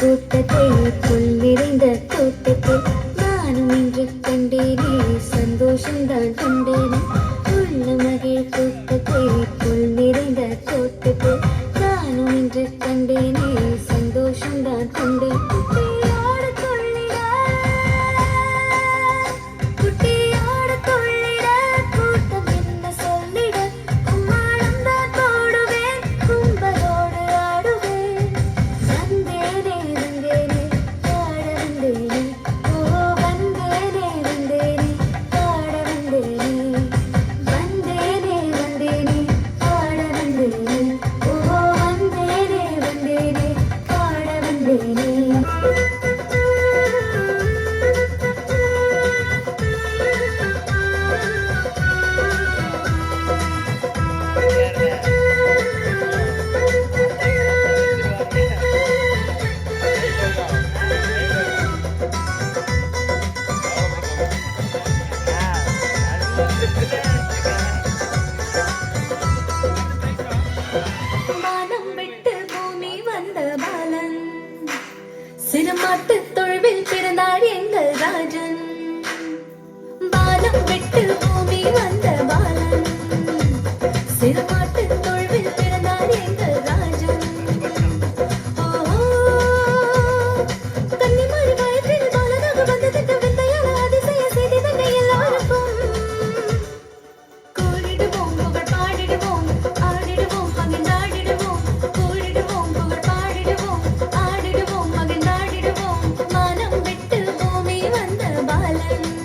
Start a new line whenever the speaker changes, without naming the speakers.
கூட்டத்தில் புல் நிறைந்த கூட்டத்தில் நானும் இன்று கண்டேனே சந்தோஷம்தான்
கண்டேனே. உள்ள மகிழ் கூட்டத்தில் புல் நிறைந்த கூட்டத்தில் நானும் இன்று கண்டேனே சந்தோஷம்தான்
கண்டேன். Thank you. Thank you.